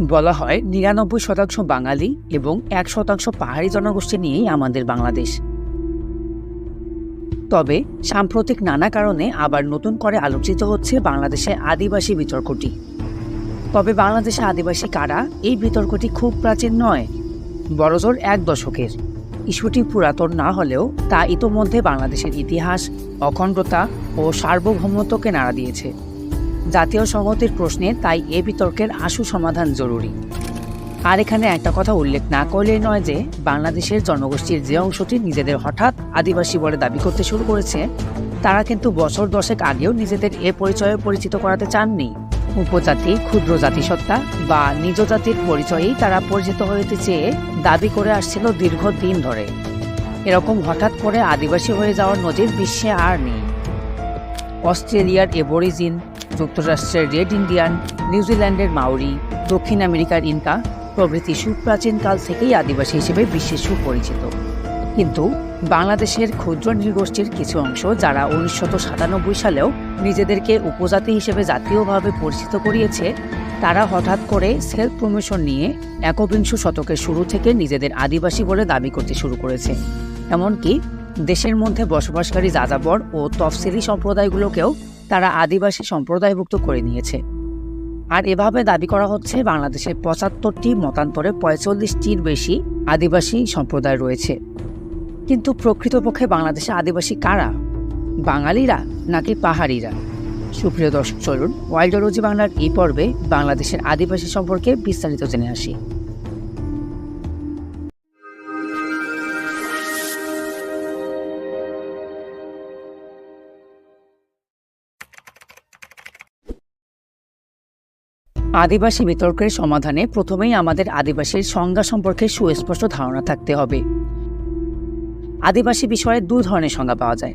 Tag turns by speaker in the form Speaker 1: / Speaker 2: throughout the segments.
Speaker 1: বলা হয় নিরানব্বই শতাংশ বাঙালি এবং এক শতাংশ পাহাড়ি জনগোষ্ঠী নিয়েই আমাদের বাংলাদেশ। তবে সাম্প্রতিক নানা কারণে আবার নতুন করে আলোচিত হচ্ছে বাংলাদেশে আদিবাসী বিতর্কটি। তবে বাংলাদেশে আদিবাসী কারা এই বিতর্কটি খুব প্রাচীন নয়, বড়জোর এক দশকের। ইস্যুটি পুরাতন না হলেও তা ইতোমধ্যে বাংলাদেশের ইতিহাস, অখণ্ডতা ও সার্বভৌমত্বকে নাড়া দিয়েছে। জাতীয় সংহতির প্রশ্নে তাই এ বিতর্কের আশু সমাধান জরুরি। আর এখানে একটা কথা উল্লেখ না করলেই নয় যে, বাংলাদেশের জনগোষ্ঠীর যে অংশটি নিজেদের হঠাৎ আদিবাসী বলে দাবি করতে শুরু করেছে, তারা কিন্তু বছর দশেক আগেও নিজেদের এ পরিচয়ে পরিচিত করাতে চাননি। উপজাতি, ক্ষুদ্র জাতিসত্তা বা নিজ জাতির পরিচয়েই তারা পরিচিত হতে চেয়ে দাবি করে আসছিল দীর্ঘদিন ধরে। এরকম হঠাৎ করে আদিবাসী হয়ে যাওয়ার নজির বিশ্বে আর নেই। অস্ট্রেলিয়ার এবরিজিন যুক্তরাষ্ট্রের রেড ইন্ডিয়ান, নিউজিল্যান্ডের মাউরি দক্ষিণ আমেরিকার ইনকা প্রভৃতি সুপ্রাচীনকাল থেকেই আদিবাসী হিসেবে বিশ্বে সুপরিচিত। কিন্তু বাংলাদেশের ক্ষুদ্র নৃগোষ্ঠীর কিছু অংশ যারা উনিশশো সাতানব্বই সালেও নিজেদেরকে উপজাতি হিসেবে জাতীয়ভাবে পরিচিত করিয়েছে, তারা হঠাৎ করে সেলফ প্রমোশন নিয়ে একবিংশ শতকের শুরু থেকে নিজেদের আদিবাসী বলে দাবি করতে শুরু করেছে। এমনকি দেশের মধ্যে বসবাসকারী যাযাবর ও তফসিলি সম্প্রদায়গুলোকেও তারা আদিবাসী সম্প্রদায়ভুক্ত করে নিয়েছে। আর এভাবে দাবি করা হচ্ছে বাংলাদেশের পঁচাত্তরটি মতান্তরে পঁয়তাল্লিশটির বেশি আদিবাসী সম্প্রদায় রয়েছে। কিন্তু প্রকৃতপক্ষে বাংলাদেশে আদিবাসী কারা? বাঙালিরা নাকি পাহাড়িরা? সুপ্রিয় দর্শক, চলুন ওয়াইল্ডোলজি বাংলার এই পর্বে বাংলাদেশের আদিবাসী সম্পর্কে বিস্তারিত জেনে আসি। আদিবাসী বিতর্কের সমাধানে প্রথমেই আমাদের আদিবাসীর সংজ্ঞা সম্পর্কে সুস্পষ্ট ধারণা থাকতে হবে। আদিবাসী বিষয়ে দু ধরনের সংজ্ঞা পাওয়া যায়।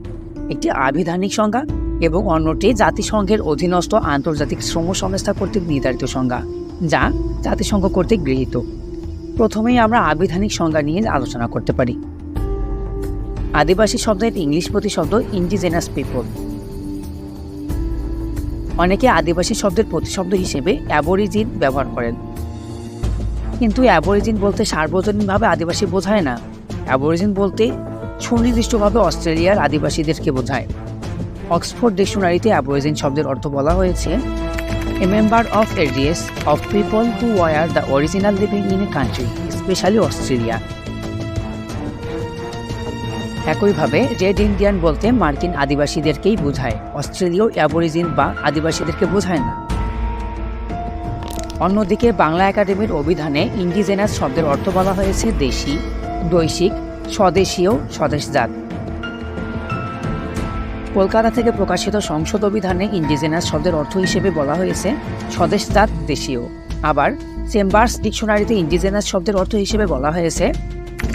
Speaker 1: একটি আবিধানিক সংজ্ঞা এবং অন্যটি জাতিসংঘের অধীনস্থ আন্তর্জাতিক শ্রম সংস্থা কর্তৃক নির্ধারিত সংজ্ঞা, যা জাতিসংঘ কর্তৃক গৃহীত। প্রথমেই আমরা আবিধানিক সংজ্ঞা নিয়ে আলোচনা করতে পারি। আদিবাসী শব্দের ইংলিশ প্রতিশব্দ ইন্ডিজেনাস পিপল অনেকে আদিবাসী শব্দের প্রতিশব্দ হিসেবে অ্যাবরিজিন ব্যবহার করেন। কিন্তু অ্যাবরিজিন বলতে সার্বজনীনভাবে আদিবাসী বোঝায় না। অ্যাবরিজিন বলতে সুনির্দিষ্টভাবে অস্ট্রেলিয়ার আদিবাসীদেরকে বোঝায়। অক্সফোর্ড ডিকশনারিতে অ্যাবরিজিন শব্দের অর্থ বলা হয়েছে a member of a race of people who were the original living in a country specially Australia একইভাবে রেড ইন্ডিয়ান বলতে মার্কিন আদিবাসীদেরকেই বোঝায়। অস্ট্রেলীয়, অ্যাবরিজিন বা আদিবাসীদেরকে বোঝায় না। অন্যদিকে বাংলা একাডেমির অভিধানে ইন্ডিজেনাস শব্দের অর্থ বলা হয়েছে দেশি, দৈশিক স্বদেশীয় স্বদেশজাত। কলকাতা থেকে প্রকাশিত সংসদ অভিধানে ইন্ডিজেনাস শব্দের অর্থ হিসেবে বলা হয়েছে স্বদেশজাত দেশীয়। আবার চেম্বার্স ডিকশনারিতে ইন্ডিজেনাস শব্দের অর্থ হিসেবে বলা হয়েছে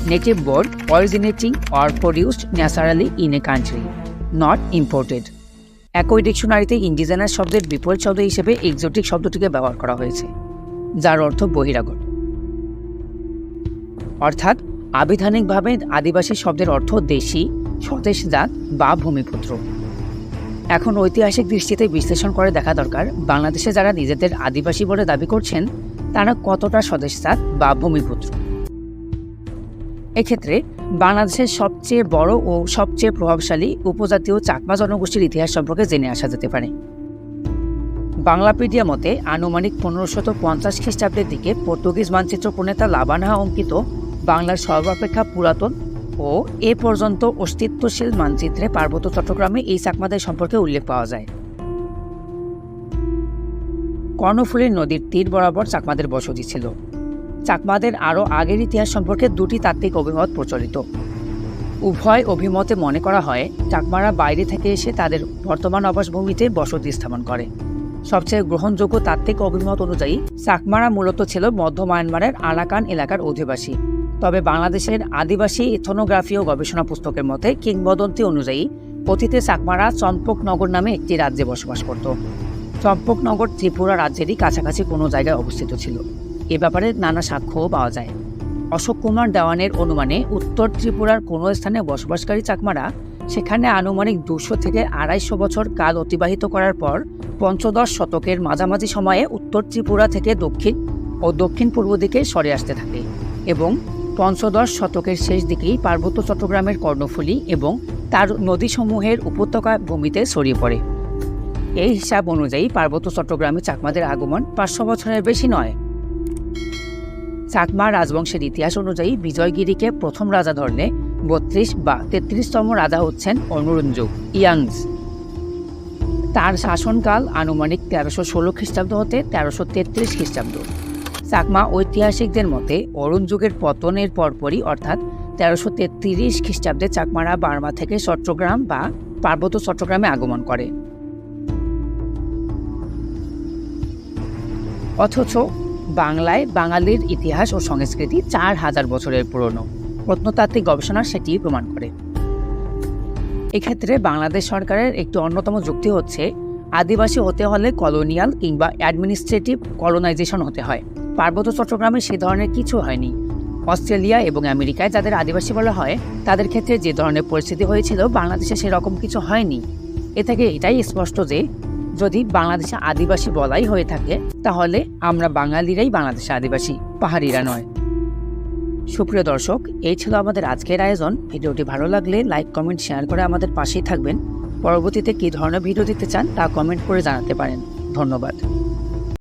Speaker 1: native board originating or produced naturally in a country not imported একই ডিকশনারিতে ইন্ডিজেনাস শব্দের বিপরীত শব্দ হিসেবে এক্সোটিক শব্দটিকে ব্যবহার করা হয়েছে, যার অর্থ বহিরাগত। অর্থাৎ, আবিধানিকভাবে আদিবাসী শব্দের অর্থ দেশি স্বদেশজাত বা ভূমিপুত্র। এখন ঐতিহাসিক দৃষ্টিতে বিশ্লেষণ করে দেখা দরকার, বাংলাদেশে যারা নিজেদের আদিবাসী বলে দাবি করছেন, তারা কতটা স্বদেশজাত বা ভূমিপুত্র। এক্ষেত্রে বাংলাদেশের সবচেয়ে বড় ও সবচেয়ে প্রভাবশালী উপজাতীয় চাকমা জনগোষ্ঠীর ইতিহাস সম্পর্কে জেনে আসা যেতে পারে। বাংলাপিডিয়া মতে, আনুমানিক পনেরোশত পঞ্চাশ খ্রিস্টাব্দের দিকে পর্তুগিজ মানচিত্র প্রণেতা লাবানহা অঙ্কিত বাংলার সর্বাপেক্ষা পুরাতন ও এ পর্যন্ত অস্তিত্বশীল মানচিত্রে পার্বত্য চট্টগ্রামে এই চাকমাদের সম্পর্কে উল্লেখ পাওয়া যায়। কর্ণফুলীর নদীর তীর বরাবর চাকমাদের বসতি ছিল। চাকমাদের আরও আগের ইতিহাস সম্পর্কে দুটি তাত্ত্বিক অভিমত প্রচলিত। উভয় অভিমতে মনে করা হয়, চাকমারা বাইরে থেকে এসে তাদের বর্তমান আবাসভূমিতে বসতি স্থাপন করে। সবচেয়ে গ্রহণযোগ্য তাত্ত্বিক অভিমত অনুযায়ী, চাকমারা মূলত ছিল মধ্য মায়ানমারের আরাকান এলাকার অধিবাসী। তবে বাংলাদেশের আদিবাসী ইথনোগ্রাফি ও গবেষণা পুস্তকের মতে, কিংবদন্তি অনুযায়ী, অতীতে চাকমারা চম্পকনগর নামে একটি রাজ্যে বসবাস করত। চম্পকনগর ত্রিপুরা রাজ্যেরই কাছাকাছি কোনো জায়গায় অবস্থিত ছিল। এ ব্যাপারে নানা সাক্ষ্যও পাওয়া যায়। অশোক কুমার দেওয়ানের অনুমানে উত্তর ত্রিপুরার কোনো স্থানে বসবাসকারী চাকমারা সেখানে আনুমানিক দুশো থেকে আড়াইশো বছর কাল অতিবাহিত করার পর পঞ্চদশ শতকের মাঝামাঝি সময়ে উত্তর ত্রিপুরা থেকে দক্ষিণ ও দক্ষিণ পূর্ব দিকে সরে আসতে থাকে এবং পঞ্চদশ শতকের শেষ দিকেই পার্বত্য চট্টগ্রামের কর্ণফুলী এবং তার নদীসমূহের উপত্যকা ভূমিতে ছড়িয়ে পড়ে। এই হিসাব অনুযায়ী পার্বত্য চট্টগ্রামে চাকমাদের আগমন পাঁচশো বছরের বেশি নয়। চাকমা রাজবংশের ইতিহাস অনুযায়ী বিজয়গিরিকে প্রথম রাজা ধরলে বত্রিশ বা তেত্রিশতম রাজা হচ্ছেন অনুরঞ্জু ইয়াংস। তার শাসনকাল আনুমানিক তেরোশো ষোলো খ্রিস্টাব্দ হতে তেরোশো তেত্রিশ খ্রিস্টাব্দ। চাকমা ঐতিহাসিকদের মতে অরুণ যুগের পতনের পরপরই, অর্থাৎ তেরোশো তেত্রিশ খ্রিস্টাব্দে চাকমারা বার্মা থেকে চট্টগ্রাম বা পার্বত্য চট্টগ্রামে আগমন করে। অথচ বাংলায় বাঙালির ইতিহাস ও সংস্কৃতি চার হাজার বছরের পুরনো। প্রত্নতাত্ত্বিক গবেষণা সেটি প্রমাণ করে। এক্ষেত্রে বাংলাদেশ সরকারের একটি অন্যতম যুক্তি হচ্ছে, আদিবাসী হতে হলে কলোনিয়াল কিংবা অ্যাডমিনিস্ট্রেটিভ কলোনাইজেশন হতে হয়। পার্বত্য চট্টগ্রামে সে ধরনের কিছু হয়নি। অস্ট্রেলিয়া এবং আমেরিকায় যাদের আদিবাসী বলা হয়, তাদের ক্ষেত্রে যে ধরনের পরিস্থিতি হয়েছিল, বাংলাদেশে সেরকম কিছু হয়নি। এ থেকে এটাই স্পষ্ট যে যদি বাংলাদেশে আদিবাসী বলাই হয়ে থাকে, তাহলে আমরা বাঙালিরাই বাংলাদেশে আদিবাসী, পাহাড়িরা নয়। সুপ্রিয় দর্শক, এই ছিল আমাদের আজকের আয়োজন। ভিডিওটি ভালো লাগলে লাইক, কমেন্ট, শেয়ার করে আমাদের পাশেই থাকবেন। পরবর্তীতে কী ধরনের ভিডিও দিতে চান তা কমেন্ট করে জানাতে পারেন। ধন্যবাদ।